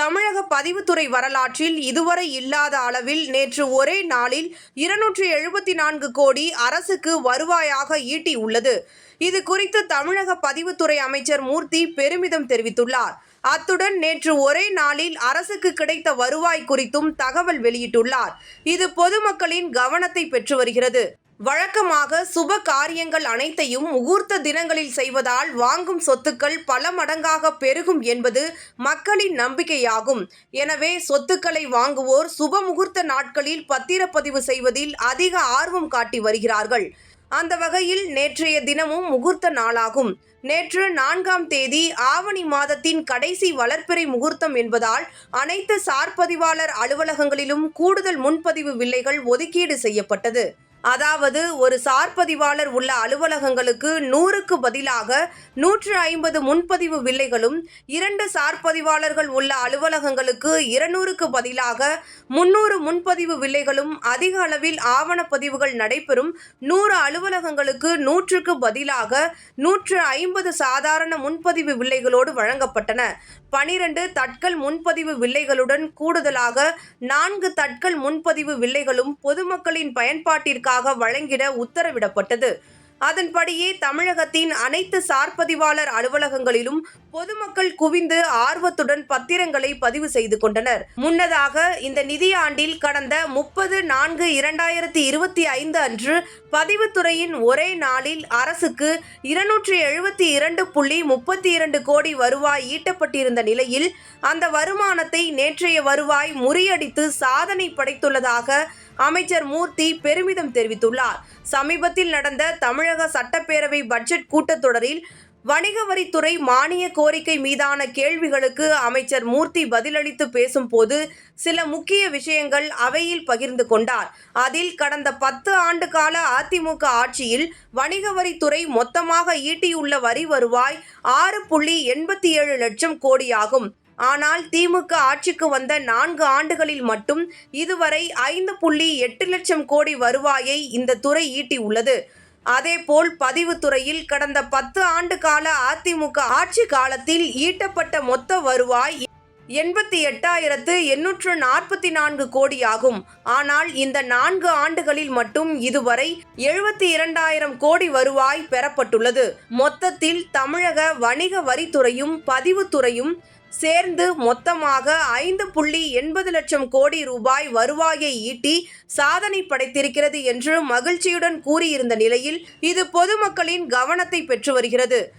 தமிழக பதிவுத்துறை வரலாற்றில் இதுவரை இல்லாத அளவில் நேற்று ஒரே நாளில் இருநூற்றி எழுபத்தி நான்கு கோடி அரசுக்கு வருவாயாக ஈட்டியுள்ளது இது குறித்து தமிழக பதிவுத்துறை அமைச்சர் மூர்த்தி பெருமிதம் தெரிவித்துள்ளார். அத்துடன் நேற்று ஒரே நாளில் அரசுக்கு கிடைத்த வருவாய் குறித்தும் தகவல் வெளியிட்டுள்ளார். இது பொதுமக்களின் கவனத்தை பெற்று வருகிறது. வழக்கமாக சுப காரியங்கள் அனைத்தையும் முகூர்த்த தினங்களில் செய்வதால் வாங்கும் சொத்துக்கள் பல மடங்காக பெருகும் என்பது மக்களின் நம்பிக்கையாகும். எனவே சொத்துக்களை வாங்குவோர் சுப முகூர்த்த நாட்களில் பத்திரப்பதிவு செய்வதில் அதிக ஆர்வம் காட்டி வருகிறார்கள். அந்த வகையில் நேற்றைய தினமும் முகூர்த்த நாளாகும். நேற்று நான்காம் தேதி ஆவணி மாதத்தின் கடைசி வளர்ப்பிறை முகூர்த்தம் என்பதால் அனைத்து சார்பதிவாளர் அலுவலகங்களிலும் கூடுதல் முன்பதிவு வில்லைகள் ஒதுக்கீடு செய்யப்பட்டது. அதாவது ஒரு சார்பதிவாளர் உள்ள அலுவலகங்களுக்கு நூறுக்கு பதிலாக நூற்று ஐம்பது முன்பதிவு வில்லைகளும் இரண்டு சார்பதிவாளர்கள் உள்ள அலுவலகங்களுக்கு இருநூறுக்கு பதிலாக முன்னூறு முன்பதிவு வில்லைகளும் அதிக அளவில் ஆவணப்பதிவுகள் நடைபெறும் நூறு அலுவலகங்களுக்கு நூற்றுக்கு பதிலாக நூற்று ஐம்பது சாதாரண முன்பதிவு வில்லைகளோடு வழங்கப்பட்டன. பனிரெண்டு தட்கல் முன்பதிவு வில்லைகளுடன் கூடுதலாக நான்கு தட்கல் முன்பதிவு வில்லைகளும் பொதுமக்களின் பயன்பாட்டிற்கு பயன்பாட்டிற்காக வழங்கிட உத்தரவிடப்பட்டது. அதன்படியே தமிழகத்தின் அனைத்து சார்பதிவாளர் அலுவலகங்களிலும் பொதுமக்கள் குவிந்து ஆர்வத்துடன் பத்திரங்களை பதிவு செய்து கொண்டனர். முன்னதாக இந்த நிதியாண்டில் கடந்த முப்பது நான்கு இரண்டாயிரத்தி இருபத்தி ஐந்து அன்று பதிவுத்துறையின் ஒரே நாளில் அரசுக்கு இருநூற்றி எழுபத்தி இரண்டு புள்ளி முப்பத்தி இரண்டு கோடி வருவாய் ஈட்டப்பட்டிருந்த நிலையில் அந்த வருமானத்தை நேற்றைய வருவாய் முறியடித்து சாதனை படைத்துள்ளதாக அமைச்சர் மூர்த்தி பெருமிதம் தெரிவித்துள்ளார். சமீபத்தில் நடந்த தமிழக சட்டப்பேரவை பட்ஜெட் கூட்டத்தொடரில் வணிக வரித்துறை மானிய கோரிக்கை மீதான கேள்விகளுக்கு அமைச்சர் மூர்த்தி பதிலளித்து பேசும்போது சில முக்கிய விஷயங்கள் அவையில் பகிர்ந்து கொண்டார். அதில் கடந்த பத்து ஆண்டு கால அதிமுக ஆட்சியில் வணிக வரித்துறை மொத்தமாக ஈட்டியுள்ள வரி வருவாய் ஆறு புள்ளி எண்பத்தி ஏழு லட்சம் கோடியாகும். ஆனால் திமுக ஆட்சிக்கு வந்த நான்கு ஆண்டுகளில் மட்டும் இதுவரை ஐந்து புள்ளி எட்டு லட்சம் கோடி வருவாயை இந்த துறை ஈட்டியுள்ளது. அதேபோல் பதிவுத்துறையில் கடந்த பத்து ஆண்டு கால அதிமுக ஆட்சி காலத்தில் ஈட்டப்பட்ட மொத்த வருவாய் எண்பத்தி எட்டாயிரத்து எண்ணூற்று நாற்பத்தி நான்கு கோடியாகும். ஆனால் இந்த நான்கு ஆண்டுகளில் மட்டும் இதுவரை எழுபத்தி இரண்டாயிரம் கோடி வருவாய் பெறப்பட்டுள்ளது. மொத்தத்தில் தமிழக வணிக வரித்துறையும் பதிவுத்துறையும் சேர்ந்து மொத்தமாக ஐந்து புள்ளி எண்பது லட்சம் கோடி ரூபாய் வருவாயை ஈட்டி சாதனை படைத்திருக்கிறது என்று மகிழ்ச்சியுடன் கூறியிருந்த நிலையில் இது பொதுமக்களின் கவனத்தை பெற்று வருகிறது.